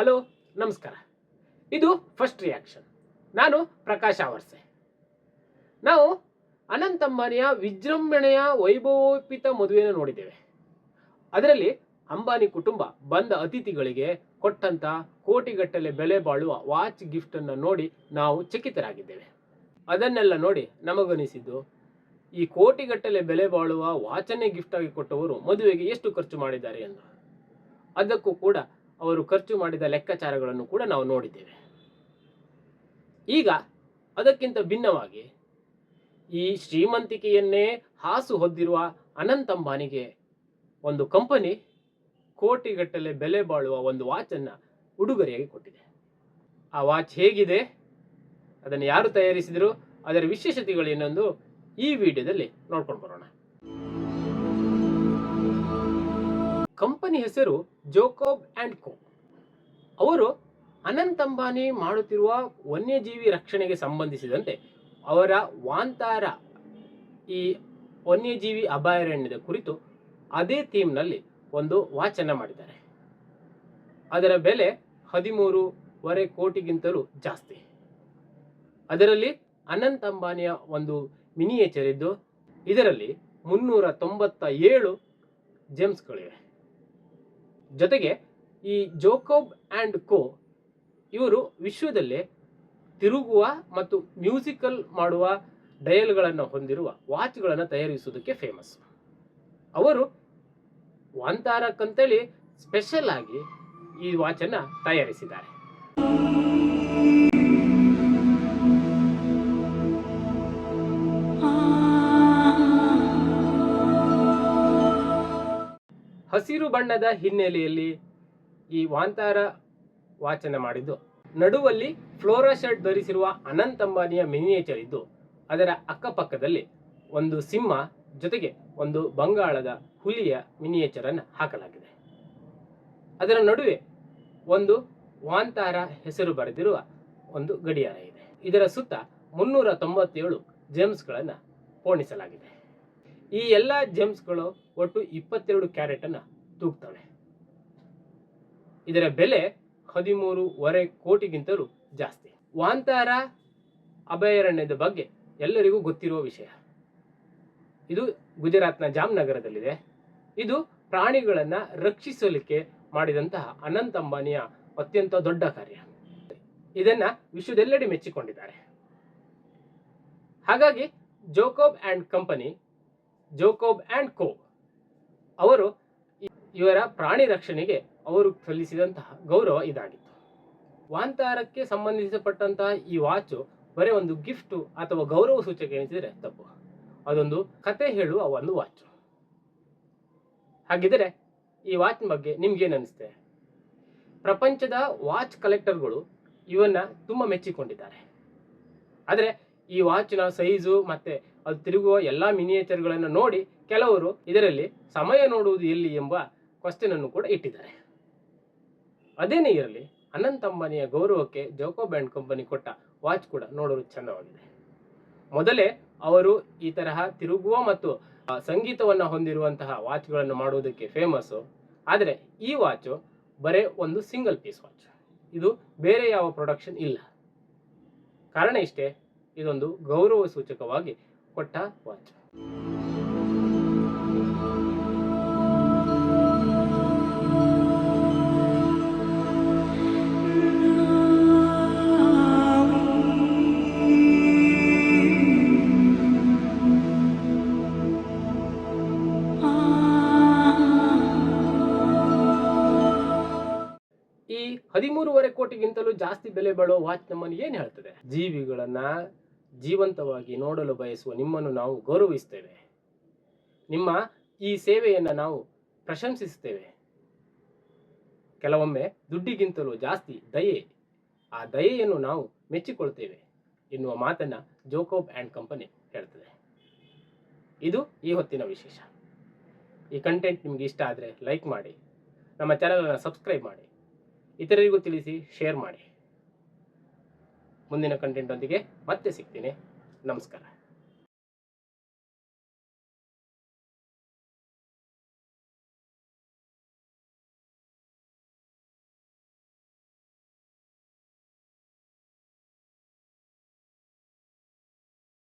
Hello, ನಮಸ್ಕಾರ. ಇದು first reaction ನಾನು ಪ್ರಕಾಶ್ ಅವರ್ಸೆ ನಾವು ಅನಂತ ಅಂಬಾನಿಯ ವಿಜೃಂಭಣೆಯ ವೈಭವೋಪಿತ ಮದುವೆಯನ್ನು ನೋಡಿದ್ದೇವೆ. ಅದರಲ್ಲಿ ಅಂಬಾನಿ ಕುಟುಂಬ ಬಂದ ಅತಿಥಿಗಳಿಗೆ ಕೊಟ್ಟಂತ ಕೋಟಿಗಟ್ಟಲೆ ಬೆಲೆ ಬಾಳುವ ವಾಚ್ ಗಿಫ್ಟನ್ನು ನೋಡಿ ನಾವು ಚಕಿತರಾಗಿದ್ದೇವೆ. ಅದನ್ನೆಲ್ಲ ನೋಡಿ ನಮಗನಿಸಿದ್ದು, ಈ ಕೋಟಿಗಟ್ಟಲೆ ಬೆಲೆ ಬಾಳುವ ವಾಚನ್ನೇ ಗಿಫ್ಟ್ ಆಗಿ ಕೊಟ್ಟವರು ಮದುವೆಗೆ ಎಷ್ಟು ಖರ್ಚು ಮಾಡಿದ್ದಾರೆ ಎಂದು. ಅದಕ್ಕೂ ಕೂಡ ಅವರು ಖರ್ಚು ಮಾಡಿದ ಲೆಕ್ಕಾಚಾರಗಳನ್ನು ಕೂಡ ನಾವು ನೋಡಿದ್ದೇವೆ. ಈಗ ಅದಕ್ಕಿಂತ ಭಿನ್ನವಾಗಿ ಈ ಶ್ರೀಮಂತಿಕೆಯನ್ನೇ ಹಾಸು ಹೊದ್ದಿರುವ ಅನಂತ್ ಅಂಬಾನಿಗೆ ಒಂದು ಕಂಪನಿ ಕೋಟಿಗಟ್ಟಲೆ ಬೆಲೆ ಬಾಳುವ ಒಂದು ವಾಚನ್ನು ಉಡುಗೊರೆಯಾಗಿ ಕೊಟ್ಟಿದೆ. ಆ ವಾಚ್ ಹೇಗಿದೆ? ಅದನ್ನು ಯಾರು ತಯಾರಿಸಿದರು? ಅದರ ವಿಶೇಷತೆಗಳೇನೆಂದು ಈ ವಿಡಿಯೋದಲ್ಲಿ ನೋಡ್ಕೊಂಡು ಬರೋಣ. ಕಂಪನಿ ಹೆಸರು ಜೋಕೋಬ್ ಆ್ಯಂಡ್ ಕೋ. ಅವರು ಅನಂತ್ ಅಂಬಾನಿ ಮಾಡುತ್ತಿರುವ ವನ್ಯಜೀವಿ ರಕ್ಷಣೆಗೆ ಸಂಬಂಧಿಸಿದಂತೆ ಅವರ ವಾಂತಾರ ಈ ವನ್ಯಜೀವಿ ಅಭಯಾರಣ್ಯದ ಕುರಿತು ಅದೇ ಥೀಮ್ನಲ್ಲಿ ಒಂದು ವಾಚನ ಮಾಡಿದ್ದಾರೆ. ಅದರ ಬೆಲೆ ಹದಿಮೂರುವರೆ ಕೋಟಿಗಿಂತಲೂ ಜಾಸ್ತಿ. ಅದರಲ್ಲಿ ಅನಂತ್ ಅಂಬಾನಿಯ ಒಂದು ಮಿನಿಯೇಚರ್ ಇದ್ದು ಇದರಲ್ಲಿ ಮುನ್ನೂರ ತೊಂಬತ್ತ ಏಳು ಜೆಮ್ಸ್ಗಳಿವೆ. ಜೊತೆಗೆ ಈ ಜೋಕೋಬ್ ಆ್ಯಂಡ್ ಕೋ ಇವರು ವಿಶ್ವದಲ್ಲೇ ತಿರುಗುವ ಮತ್ತು ಮ್ಯೂಸಿಕಲ್ ಮಾಡುವ ಡಯಲ್ಗಳನ್ನು ಹೊಂದಿರುವ ವಾಚ್ಗಳನ್ನು ತಯಾರಿಸುವುದಕ್ಕೆ ಫೇಮಸ್. ಅವರು ವಾಂತಾರಕ್ಕಂತೇಳಿ ಸ್ಪೆಷಲ್ ಆಗಿ ಈ ವಾಚನ್ನು ತಯಾರಿಸಿದ್ದಾರೆ. ಹಸಿರು ಬಣ್ಣದ ಹಿನ್ನೆಲೆಯಲ್ಲಿ ಈ ವಾಂತಾರ ವಾಚನ ಮಾಡಿದ್ದು. ನಡುವಲ್ಲಿ ಫ್ಲೋರಾ ಶರ್ಟ್ ಧರಿಸಿರುವ ಅನಂತ್ ಅಂಬಾನಿಯ ಮಿನಿಯೇಚರ್ ಇದ್ದು, ಅದರ ಅಕ್ಕಪಕ್ಕದಲ್ಲಿ ಒಂದು ಸಿಂಹ, ಜೊತೆಗೆ ಒಂದು ಬಂಗಾಳದ ಹುಲಿಯ ಮಿನಿಯೇಚರ್ ಅನ್ನು ಹಾಕಲಾಗಿದೆ. ಅದರ ನಡುವೆ ಒಂದು ವಾಂತಾರ ಹೆಸರು ಬರೆದಿರುವ ಒಂದು ಗಡಿಯಾರ ಇದೆ. ಇದರ ಸುತ್ತ ಮುನ್ನೂರ ತೊಂಬತ್ತೇಳು ಜೇಮ್ಸ್ಗಳನ್ನು ಪೋಣಿಸಲಾಗಿದೆ. ಈ ಎಲ್ಲ ಜೆಮ್ಸ್ಗಳು ಒಟ್ಟು ಇಪ್ಪತ್ತೆರಡು ಕ್ಯಾರೆಟ್ ಅನ್ನ ತೂಗ್ತವೆ. ಇದರ ಬೆಲೆ ಹದಿಮೂರುವರೆ ಕೋಟಿಗಿಂತಲೂ ಜಾಸ್ತಿ. ವಾಂತಾರ ಅಭಯಾರಣ್ಯದ ಬಗ್ಗೆ ಎಲ್ಲರಿಗೂ ಗೊತ್ತಿರುವ ವಿಷಯ. ಇದು ಗುಜರಾತ್ನ ಜಾಮ್ನಗರದಲ್ಲಿದೆ. ಇದು ಪ್ರಾಣಿಗಳನ್ನು ರಕ್ಷಿಸಲಿಕ್ಕೆ ಮಾಡಿದಂತಹ ಅನಂತ ಅಂಬಾನಿಯ ಅತ್ಯಂತ ದೊಡ್ಡ ಕಾರ್ಯ. ಇದನ್ನ ವಿಶ್ವದೆಲ್ಲೆಡೆ ಮೆಚ್ಚಿಕೊಂಡಿದ್ದಾರೆ. ಹಾಗಾಗಿ Jacob and company Jacob and Co ಅವರು ಇವರ ಪ್ರಾಣಿ ರಕ್ಷಣೆಗೆ ಅವರು ಸಲ್ಲಿಸಿದಂತಹ ಗೌರವ ಇದಾಗಿತ್ತು. ವಾಂತಾರಕ್ಕೆ ಸಂಬಂಧಿಸಪಟ್ಟಂತಹ ಈ ವಾಚು ಬರೀ ಒಂದು ಗಿಫ್ಟು ಅಥವಾ ಗೌರವ ಸೂಚಕ ಎನಿಸಿದರೆ ತಪ್ಪು. ಅದೊಂದು ಕತೆ ಹೇಳುವ ಒಂದು ವಾಚು. ಹಾಗಿದ್ರೆ ಈ ವಾಚ್ ಬಗ್ಗೆ ನಿಮ್ಗೇನು ಅನಿಸುತ್ತೆ ಪ್ರಪಂಚದ ವಾಚ್ ಕಲೆಕ್ಟರ್ಗಳು ಇವನ್ನ ತುಂಬ ಮೆಚ್ಚಿಕೊಂಡಿದ್ದಾರೆ. ಆದರೆ ಈ ವಾಚಿನ ಸೈಜು ಮತ್ತೆ ಅದು ತಿರುಗುವ ಎಲ್ಲ ಮಿನಿಯೇಚರ್ಗಳನ್ನು ನೋಡಿ ಕೆಲವರು ಇದರಲ್ಲಿ ಸಮಯ ನೋಡುವುದು ಎಲ್ಲಿ ಎಂಬ ಕ್ವಶನ್ ಅನ್ನು ಕೂಡ ಇಟ್ಟಿದ್ದಾರೆ. ಅದೇನೇ ಇರಲಿ, ಅನಂತ ಅಂಬಾನಿಯ ಗೌರವಕ್ಕೆ ಜೋಕೋ ಬ್ಯಾಂಡ್ ಕಂಪನಿ ಕೊಟ್ಟ ವಾಚ್ ಕೂಡ ನೋಡಲು ಚಂದವಾಗಿದೆ. ಮೊದಲೇ ಅವರು ಈ ತರಹ ತಿರುಗುವ ಮತ್ತು ಸಂಗೀತವನ್ನು ಹೊಂದಿರುವಂತಹ ವಾಚ್ಗಳನ್ನು ಮಾಡುವುದಕ್ಕೆ ಫೇಮಸ್ಸು ಆದರೆ ಈ ವಾಚು ಬರೇ ಒಂದು ಸಿಂಗಲ್ ಪೀಸ್ ವಾಚ್ ಇದು ಬೇರೆ ಯಾವ ಪ್ರೊಡಕ್ಷನ್ ಇಲ್ಲ. ಕಾರಣ ಇಷ್ಟೇ, ಇದೊಂದು ಗೌರವ ಸೂಚಕವಾಗಿ ಕೊಟ್ಟ ವಾಚ್. ಈ ಹದಿಮೂರುವರೆ ಕೋಟಿಗಿಂತಲೂ ಜಾಸ್ತಿ ಬೆಲೆ ಬಾಳುವ ವಾಚ್ ನಮ್ಮನ್ನು ಏನ್ ಹೇಳ್ತದೆ? ಜೀವಿಗಳನ್ನ ಜೀವಂತವಾಗಿ ನೋಡಲು ಬಯಸುವ ನಿಮ್ಮನ್ನು ನಾವು ಗೌರವಿಸ್ತೇವೆ ನಿಮ್ಮ ಈ ಸೇವೆಯನ್ನು ನಾವು ಪ್ರಶಂಸಿಸುತ್ತೇವೆ. ಕೆಲವೊಮ್ಮೆ ದುಡ್ಡಿಗಿಂತಲೂ ಜಾಸ್ತಿ ದಯೆ, ಆ ದಯೆಯನ್ನು ನಾವು ಮೆಚ್ಚಿಕೊಳ್ತೇವೆ ಎನ್ನುವ ಮಾತನ್ನು ಜೋಕೋಬ್ ಆ್ಯಂಡ್ ಕಂಪನಿ ಹೇಳ್ತದೆ. ಇದು ಈ ಹೊತ್ತಿನ ವಿಶೇಷ. ಈ ಕಂಟೆಂಟ್ ನಿಮಗೆ ಇಷ್ಟ ಆದರೆ ಲೈಕ್ ಮಾಡಿ, ನಮ್ಮ ಚಾನಲನ್ನು ಸಬ್ಸ್ಕ್ರೈಬ್ ಮಾಡಿ, ಇತರರಿಗೂ ತಿಳಿಸಿ ಶೇರ್ ಮಾಡಿ. ಮುಂದಿನ ಕಂಟೆಂಟ್ ಒಂದಿಗೆ ಮತ್ತೆ ಸಿಗ್ತೀನಿ. ನಮಸ್ಕಾರ.